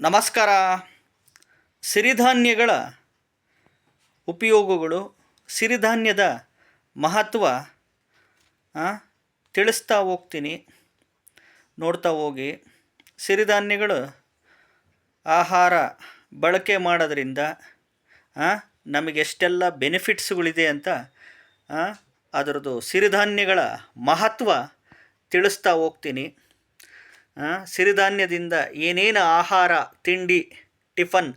ನಮಸ್ಕಾರ. ಸಿರಿಧಾನ್ಯಗಳ ಉಪಯೋಗಗಳು ಸಿರಿಧಾನ್ಯದ ಮಹತ್ವ ತಿಳಿಸ್ತಾ ಹೋಗ್ತೀನಿ. ನೋಡ್ತಾ ಹೋಗಿ. ಸಿರಿಧಾನ್ಯಗಳು ಆಹಾರ ಬಳಕೆ ಮಾಡೋದ್ರಿಂದ ನಮಗೆ ನಮಗೆಷ್ಟೆಲ್ಲ ಬೆನಿಫಿಟ್ಸ್ಗಳಿದೆ ಅಂತ ಅದರದ್ದು ಸಿರಿಧಾನ್ಯಗಳ ಮಹತ್ವ ತಿಳಿಸ್ತಾ ಹೋಗ್ತೀನಿ. ಸಿರಿಧಾನ್ಯದಿಂದ ಏನೇನು ಆಹಾರ, ತಿಂಡಿ, ಟಿಫನ್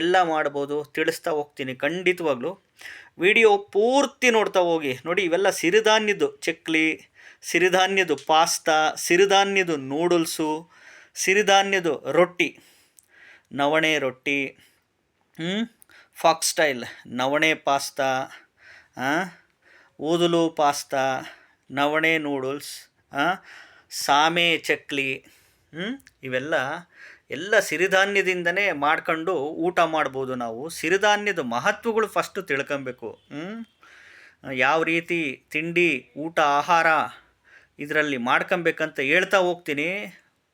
ಎಲ್ಲ ಮಾಡ್ಬೋದು, ತಿಳಿಸ್ತಾ ಹೋಗ್ತೀನಿ ಖಂಡಿತವಾಗ್ಲೂ. ವಿಡಿಯೋ ಪೂರ್ತಿ ನೋಡ್ತಾ ಹೋಗಿ. ನೋಡಿ, ಇವೆಲ್ಲ ಸಿರಿಧಾನ್ಯದ್ದು ಚಕ್ಲಿ, ಸಿರಿಧಾನ್ಯದ್ದು ಪಾಸ್ತಾ, ಸಿರಿಧಾನ್ಯದ್ದು ನೂಡಲ್ಸು, ಸಿರಿಧಾನ್ಯದ್ದು ರೊಟ್ಟಿ, ನವಣೆ ರೊಟ್ಟಿ ಫಾಕ್ಸ್ ಸ್ಟೈಲ್, ನವಣೆ ಪಾಸ್ತಾ ಊದಲು ಪಾಸ್ತಾ, ನವಣೆ ನೂಡಲ್ಸ್ ಸಾಮೆ ಚಕ್ಲಿ? ಇವೆಲ್ಲ ಎಲ್ಲ ಸಿರಿಧಾನ್ಯದಿಂದನೇ ಮಾಡ್ಕೊಂಡು ಊಟ ಮಾಡ್ಬೋದು ನಾವು ಸಿರಿಧಾನ್ಯದ ಮಹತ್ವಗಳು ಫಸ್ಟು ತಿಳ್ಕೊಬೇಕು? ಯಾವ ರೀತಿ ತಿಂಡಿ, ಊಟ, ಆಹಾರ ಇದರಲ್ಲಿ ಮಾಡ್ಕೊಬೇಕಂತ ಹೇಳ್ತಾ ಹೋಗ್ತೀನಿ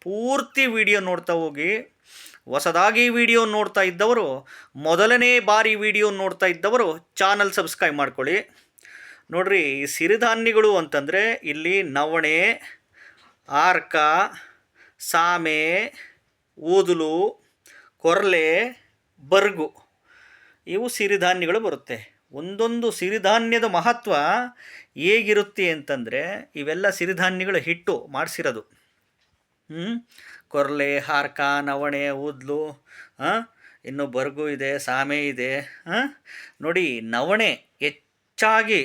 ಪೂರ್ತಿ ವಿಡಿಯೋ ನೋಡ್ತಾ ಹೋಗಿ ಹೊಸದಾಗಿ ವಿಡಿಯೋ ನೋಡ್ತಾ ಇದ್ದವರು, ಮೊದಲನೇ ಬಾರಿ ವಿಡಿಯೋ ನೋಡ್ತಾ ಇದ್ದವರು ಚಾನಲ್ ಸಬ್ಸ್ಕ್ರೈಬ್ ಮಾಡ್ಕೊಳ್ಳಿ ನೋಡ್ರಿ, ಈ ಸಿರಿಧಾನ್ಯಗಳು ಅಂತಂದರೆ ಇಲ್ಲಿ ನವಣೆ ಆರ್ಕ, ಸಾಮೆ, ಊದಲು, ಕೊರಲೆ, ಬರ್ಗು ಇವು ಸಿರಿಧಾನ್ಯಗಳು ಬರುತ್ತೆ. ಒಂದೊಂದು ಸಿರಿಧಾನ್ಯದ ಮಹತ್ವ ಹೇಗಿರುತ್ತೆ ಅಂತಂದರೆ ಇವೆಲ್ಲ ಸಿರಿಧಾನ್ಯಗಳು ಹಿಟ್ಟು ಮಾಡಿಸಿರೋದು. ಕೊರ್ಲೆ ಹಾರ್ಕ ನವಣೆ, ಊದ್ಲು ಇನ್ನು ಬರ್ಗು ಇದೆ, ಸಾಮೆ ಇದೆ ನೋಡಿ, ನವಣೆ ಹೆಚ್ಚಾಗಿ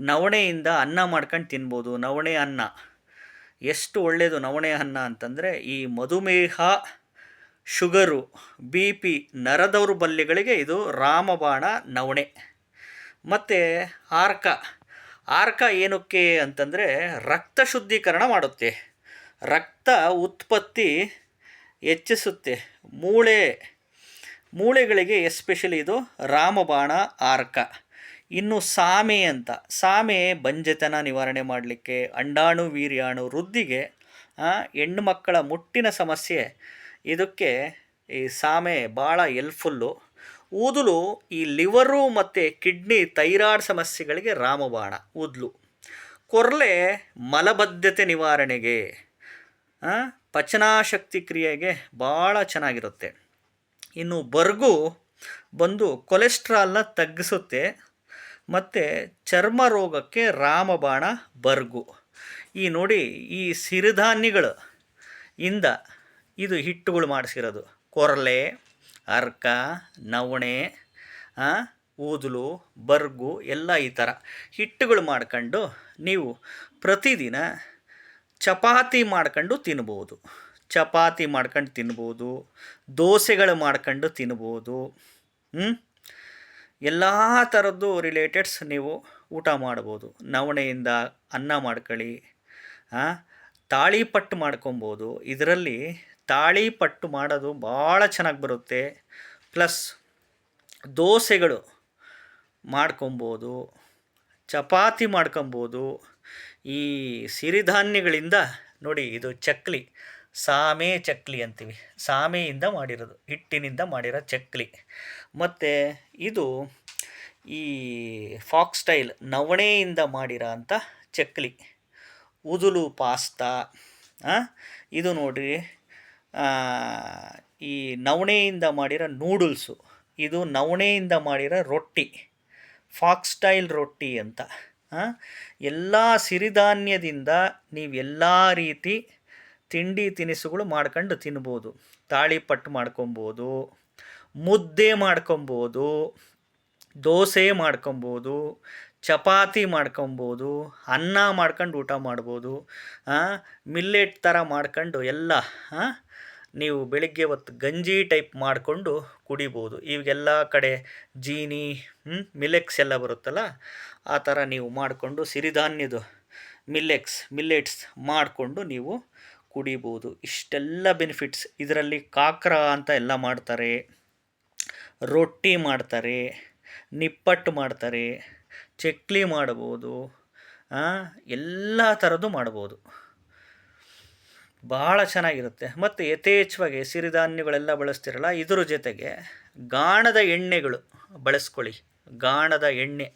ನವಣೆಯಿಂದ ಅನ್ನ ಮಾಡ್ಕೊಂಡು ತಿನ್ಬೋದು, ನವಣೆ ಅನ್ನ. ಎಷ್ಟು ಒಳ್ಳೆಯದು ನವಣೆ ಅನ್ನ ಅಂತಂದರೆ ಈ ಮಧುಮೇಹ, ಶುಗರು ಬಿ ಪಿ ನರದೌರ್ಬಲ್ಯಗಳಿಗೆ ಇದು ರಾಮಬಾಣ ನವಣೆ. ಮತ್ತು ಆರ್ಕ. ಆರ್ಕ ಏನಕ್ಕೆ ಅಂತಂದರೆ ರಕ್ತ ಶುದ್ಧೀಕರಣ ಮಾಡುತ್ತೆ. ರಕ್ತ ಉತ್ಪತ್ತಿ ಹೆಚ್ಚಿಸುತ್ತೆ. ಮೂಳೆ, ಮೂಳೆಗಳಿಗೆ ಎಸ್ಪೆಷಲಿ ಇದು ರಾಮಬಾಣ, ಆರ್ಕ. ಇನ್ನು ಸಾಮೆ ಅಂತ. ಸಾಮೆ ಬಂಜೆತನ ನಿವಾರಣೆ ಮಾಡಲಿಕ್ಕೆ ಅಂಡಾಣು, ವೀರ್ಯಾಣು ವೃದ್ಧಿಗೆ ಹೆಣ್ಣು ಮಕ್ಕಳ ಮುಟ್ಟಿನ ಸಮಸ್ಯೆ. ಇದಕ್ಕೆ ಈ ಸಾಮೆ ಭಾಳ ಎಲ್ಫುಲ್ಲು ಊದಲು, ಈ ಲಿವರು ಮತ್ತು ಕಿಡ್ನಿ ಥೈರಾಯ್ಡ್ ಸಮಸ್ಯೆಗಳಿಗೆ ರಾಮಬಾಣ. ಊದಲು. ಕೊರಲೆ ಮಲಬದ್ಧತೆ ನಿವಾರಣೆಗೆ ಪಚನಾಶಕ್ತಿ ಕ್ರಿಯೆಗೆ ಭಾಳ ಚೆನ್ನಾಗಿರುತ್ತೆ. ಇನ್ನು ಬರ್ಗು ಬಂದು ಕೊಲೆಸ್ಟ್ರಾಲ್ನ ತಗ್ಗಿಸುತ್ತೆ. ಮತ್ತು ಚರ್ಮ ರೋಗಕ್ಕೆ ರಾಮಬಾಣ ಬರ್ಗು. ಈ ನೋಡಿ ಈ ಸಿರಿಧಾನ್ಯಗಳು ಇಂದ ಇದು ಹಿಟ್ಟುಗಳು ಮಾಡಿಸಿರೋದು. ಕೊರಲೆ, ಅರ್ಕ, ನವಣೆ ಊದಲು, ಬರ್ಗು ಎಲ್ಲ ಈ ಥರ ಹಿಟ್ಟುಗಳು ಮಾಡ್ಕೊಂಡು ನೀವು ಪ್ರತಿದಿನ ಚಪಾತಿ ಮಾಡ್ಕೊಂಡು ತಿನ್ಬೋದು. ಚಪಾತಿ ಮಾಡ್ಕೊಂಡು ತಿನ್ಬೋದು, ದೋಸೆಗಳು ಮಾಡ್ಕೊಂಡು ತಿನ್ಬೋದು ಹ್ಞೂ ಎಲ್ಲ ಥರದ್ದು ರಿಲೇಟೆಡ್ಸ್ ನೀವು ಊಟ ಮಾಡ್ಬೋದು. ನವಣೆಯಿಂದ ಅನ್ನ ಮಾಡ್ಕೊಳ್ಳಿ ತಾಳಿಪಟ್ಟು ಮಾಡ್ಕೊಬೋದು. ಇದರಲ್ಲಿ ತಾಳಿಪಟ್ಟು ಮಾಡೋದು ಭಾಳ ಚೆನ್ನಾಗಿ ಬರುತ್ತೆ. ಪ್ಲಸ್ ದೋಸೆಗಳು ಮಾಡ್ಕೊಬೋದು, ಚಪಾತಿ ಮಾಡ್ಕೊಬೋದು. ಈ ಸಿರಿಧಾನ್ಯಗಳಿಂದ ನೋಡಿ ಇದು ಚಕ್ಲಿ. ಸಾಮೆ ಚಕ್ಲಿ ಅಂತೀವಿ. ಸಾಮೆಯಿಂದ ಮಾಡಿರೋದು. ಹಿಟ್ಟಿನಿಂದ ಮಾಡಿರೋ ಚಕ್ಲಿ. ಮತ್ತು ಇದು ಈ ಫಾಕ್ಸ್ ಸ್ಟೈಲ್ ನವಣೆಯಿಂದ ಮಾಡಿರೋ ಅಂಥ ಚಕ್ಲಿ. ಉದುಲು ಪಾಸ್ತಾ. ಇದು ನೋಡಿರಿ. ಈ ನವಣೆಯಿಂದ ಮಾಡಿರೋ ನೂಡಲ್ಸು. ಇದು ನವಣೆಯಿಂದ ಮಾಡಿರೋ ರೊಟ್ಟಿ. ಫಾಕ್ಸ್ ಸ್ಟೈಲ್ ರೊಟ್ಟಿ ಅಂತ. ಎಲ್ಲ ಸಿರಿಧಾನ್ಯದಿಂದ ನೀವು ಎಲ್ಲ ರೀತಿ ತಿಂಡಿ ತಿನಿಸುಗಳು ಮಾಡ್ಕೊಂಡು ತಿನ್ಬೋದು. ತಾಳಿಪಟ್ಟು ಮಾಡ್ಕೊಬೋದು. ಮುದ್ದೆ ಮಾಡ್ಕೊಬೋದು. ದೋಸೆ ಮಾಡ್ಕೊಬೋದು. ಚಪಾತಿ ಮಾಡ್ಕೊಬೋದು. ಅನ್ನ ಮಾಡ್ಕೊಂಡು ಊಟ ಮಾಡ್ಬೋದು. ಮಿಲ್ಲೆಟ್ ಥರ ಮಾಡ್ಕೊಂಡು ಎಲ್ಲ ನೀವು ಬೆಳಿಗ್ಗೆ ಹೊತ್ತು ಗಂಜಿ ಟೈಪ್ ಮಾಡಿಕೊಂಡು ಕುಡಿಬೋದು. ಈಗೆಲ್ಲ ಕಡೆ ಜೀನಿ ಮಿಲೆಕ್ಸ್ ಎಲ್ಲ ಬರುತ್ತಲ್ಲ, ಆ ಥರ ನೀವು ಮಾಡಿಕೊಂಡು ಸಿರಿಧಾನ್ಯದ ಮಿಲ್ಲೆಕ್ಸ್, ಮಿಲ್ಲೆಟ್ಸ್ ಮಾಡಿಕೊಂಡು ನೀವು ಕುಡಿಬೋದು. ಇಷ್ಟೆಲ್ಲ ಬೆನಿಫಿಟ್ಸ್ ಇದರಲ್ಲಿ ಕಾಕ್ರ ಅಂತ ಎಲ್ಲ ಮಾಡ್ತಾರೆ. ರೊಟ್ಟಿ ಮಾಡ್ತಾರೆ. ನಿಪ್ಪಟ್ಟು ಮಾಡ್ತಾರೆ. ಚಕ್ಲಿ ಮಾಡ್ಬೋದು. ಎಲ್ಲ ಥರದ್ದು ಮಾಡ್ಬೋದು. ಭಾಳ ಚೆನ್ನಾಗಿರುತ್ತೆ. ಮತ್ತು ಯಥೇಚ್ಛವಾಗಿ ಸಿರಿಧಾನ್ಯಗಳೆಲ್ಲ ಬಳಸ್ತಿರಲ್ಲ, ಇದ್ರ ಜೊತೆಗೆ ಗಾಣದ ಎಣ್ಣೆಗಳು ಬಳಸ್ಕೊಳ್ಳಿ. ಗಾಣದ ಎಣ್ಣೆ,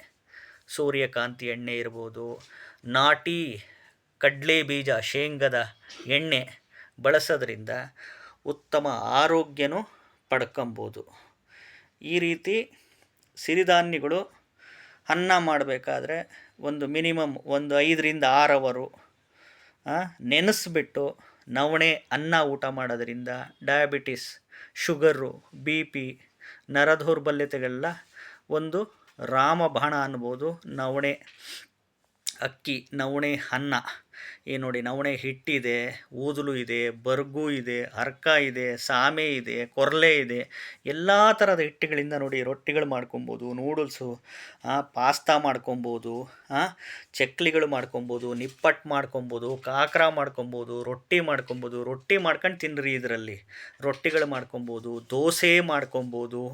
ಸೂರ್ಯಕಾಂತಿ ಎಣ್ಣೆ ಇರ್ಬೋದು, ನಾಟಿ ಕಡಲೆ ಬೀಜ, ಶೇಂಗದ ಎಣ್ಣೆ ಬಳಸೋದ್ರಿಂದ ಉತ್ತಮ ಆರೋಗ್ಯನೂ ಪಡ್ಕೊಬೋದು. ಈ ರೀತಿ ಸಿರಿಧಾನ್ಯಗಳು ಅನ್ನ ಮಾಡಬೇಕಾದ್ರೆ ಒಂದು ಮಿನಿಮಮ್ ಒಂದು ಐದರಿಂದ ಆರು ಅವರು ನೆನೆಸ್ಬಿಟ್ಟು ನವಣೆ ಅನ್ನ ಊಟ ಮಾಡೋದರಿಂದ ಡಯಾಬಿಟಿಸ್, ಶುಗರು, ಬಿ ಪಿ ನರ ದೌರ್ಬಲ್ಯತೆಗೆಲ್ಲ ಒಂದು ರಾಮಬಾಣ ಅನ್ಬೋದು ನವಣೆ ಅಕ್ಕಿ, ನವಣೆ ಅನ್ನ. ಈ ನೋಡಿ, ನವಣೆ ಹಿಟ್ಟಿದೆ, ಊದಲು ಇದೆ, ಬರ್ಗು ಇದೆ ಅರ್ಕ ಇದೆ, ಸಾಮೆ ಇದೆ, ಕೊರಲೆ ಇದೆ. ಎಲ್ಲ ಥರದ ಹಿಟ್ಟುಗಳಿಂದ ನೋಡಿ ರೊಟ್ಟಿಗಳು ಮಾಡ್ಕೊಬೋದು, ನೂಡಲ್ಸು ಪಾಸ್ತಾ ಮಾಡ್ಕೊಬೋದು ಚಕ್ಲಿಗಳು ಮಾಡ್ಕೊಬೋದು ನಿಪ್ಪಟ್ಟು ಮಾಡ್ಕೊಬೋದು, ಕಾಕ್ರ ಮಾಡ್ಕೊಬೋದು, ರೊಟ್ಟಿ ಮಾಡ್ಕೊಬೋದು. ರೊಟ್ಟಿ ಮಾಡ್ಕೊಂಡು ತಿನ್ನಿರಿ ಇದರಲ್ಲಿ. ರೊಟ್ಟಿಗಳು ಮಾಡ್ಕೊಬೋದು, ದೋಸೆ ಮಾಡ್ಕೊಬೋದು.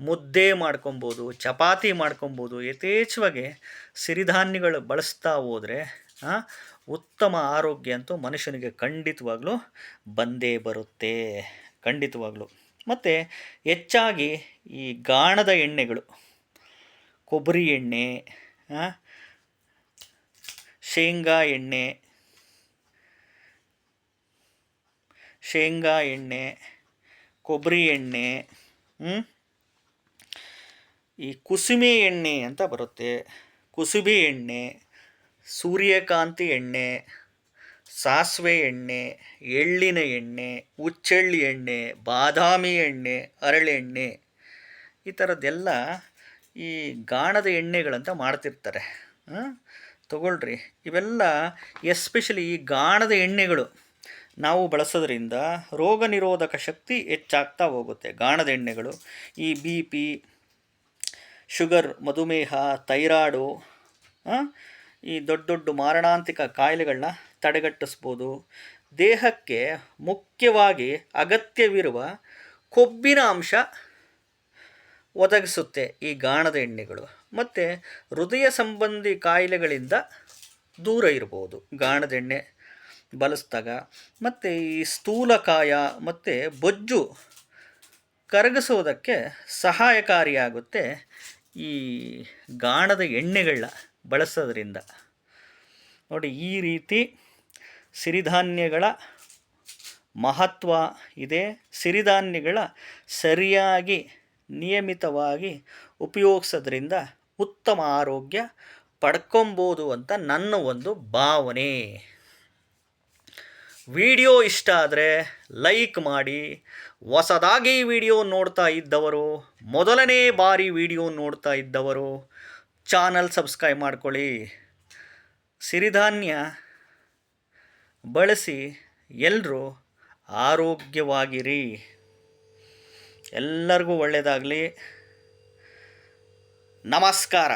ಮುದ್ದೆ ಮಾಡ್ಕೊಬೋದು, ಚಪಾತಿ ಮಾಡ್ಕೊಬೋದು, ಯಥೇಚ್ಛವಾಗಿ ಸಿರಿಧಾನ್ಯಗಳು ಬಳಸ್ತಾ ಹೋದರೆ ಉತ್ತಮ ಆರೋಗ್ಯ ಅಂತೂ ಮನುಷ್ಯನಿಗೆ ಖಂಡಿತವಾಗ್ಲೂ ಬಂದೇ ಬರುತ್ತೆ. ಖಂಡಿತವಾಗ್ಲೂ. ಮತ್ತು ಹೆಚ್ಚಾಗಿ ಈ ಗಾಣದ ಎಣ್ಣೆಗಳು, ಕೊಬ್ಬರಿ ಎಣ್ಣೆ ಶೇಂಗಾ ಎಣ್ಣೆ ಶೇಂಗಾ ಎಣ್ಣೆ, ಕೊಬ್ಬರಿ ಎಣ್ಣೆ ಈ ಕುಸುಮೆ ಎಣ್ಣೆ ಅಂತ ಬರುತ್ತೆ. ಕುಸುಬೆ ಎಣ್ಣೆ, ಸೂರ್ಯಕಾಂತಿ ಎಣ್ಣೆ, ಸಾಸಿವೆ ಎಣ್ಣೆ, ಎಳ್ಳಿನ ಎಣ್ಣೆ ಹುಚ್ಚೆಳ್ಳಿ ಎಣ್ಣೆ, ಬಾದಾಮಿ ಎಣ್ಣೆ ಹರಳೆಣ್ಣೆ ಈ ಥರದ್ದೆಲ್ಲ ಈ ಗಾಣದ ಎಣ್ಣೆಗಳಂತ ಮಾಡ್ತಿರ್ತಾರೆ. ತಗೊಳ್ರಿ. ಇವೆಲ್ಲ ಎಸ್ಪೆಷಲಿ ಈ ಗಾಣದ ಎಣ್ಣೆಗಳು ನಾವು ಬಳಸೋದ್ರಿಂದ ರೋಗ ನಿರೋಧಕ ಶಕ್ತಿ ಹೆಚ್ಚಾಗ್ತಾ ಹೋಗುತ್ತೆ. ಗಾಣದ ಎಣ್ಣೆಗಳು ಈ ಬಿ ಪಿ ಶುಗರ್, ಮಧುಮೇಹ ಥೈರಾಯ್ಡು ಈ ದೊಡ್ಡ ದೊಡ್ಡ ಮಾರಣಾಂತಿಕ ಕಾಯಿಲೆಗಳನ್ನ ತಡೆಗಟ್ಟಿಸ್ಬೋದು. ದೇಹಕ್ಕೆ ಮುಖ್ಯವಾಗಿ ಅಗತ್ಯವಿರುವ ಕೊಬ್ಬಿನ ಅಂಶ ಒದಗಿಸುತ್ತೆ ಈ ಗಾಣದ ಎಣ್ಣೆಗಳು. ಮತ್ತು ಹೃದಯ ಸಂಬಂಧಿ ಕಾಯಿಲೆಗಳಿಂದ ದೂರ ಇರ್ಬೋದು ಗಾಣದ ಎಣ್ಣೆ ಬಳಸಿದಾಗ. ಮತ್ತು ಈ ಸ್ಥೂಲಕಾಯ ಮತ್ತು ಬೊಜ್ಜು ಕರಗಿಸೋದಕ್ಕೆ ಸಹಾಯಕಾರಿಯಾಗುತ್ತೆ ಈ ಗಾಣದ ಎಣ್ಣೆಗಳನ್ನ ಬಳಸೋದ್ರಿಂದ ನೋಡಿ ಈ ರೀತಿ ಸಿರಿಧಾನ್ಯಗಳ ಮಹತ್ವ ಇದೆ. ಸಿರಿಧಾನ್ಯಗಳ ಸರಿಯಾಗಿ ನಿಯಮಿತವಾಗಿ ಉಪಯೋಗಿಸೋದ್ರಿಂದ ಉತ್ತಮ ಆರೋಗ್ಯ ಪಡ್ಕೊಬೋದು ಅಂತ ನನ್ನ ಒಂದು ಭಾವನೆ. ವಿಡಿಯೋ ಇಷ್ಟ ಆದರೆ ಲೈಕ್ ಮಾಡಿ. ಹೊಸದಾಗಿ ವಿಡಿಯೋ ನೋಡ್ತಾ ಇದ್ದವರು, ಮೊದಲನೇ ಬಾರಿ ವಿಡಿಯೋ ನೋಡ್ತಾ ಇದ್ದವರು, ಚಾನಲ್ ಸಬ್ಸ್ಕ್ರೈಬ್ ಮಾಡ್ಕೊಳ್ಳಿ. ಸಿರಿಧಾನ್ಯ ಬಳಸಿ ಎಲ್ಲರೂ ಆರೋಗ್ಯವಾಗಿರಿ. ಎಲ್ಲರಿಗೂ ಒಳ್ಳೆಯದಾಗಲಿ ನಮಸ್ಕಾರ.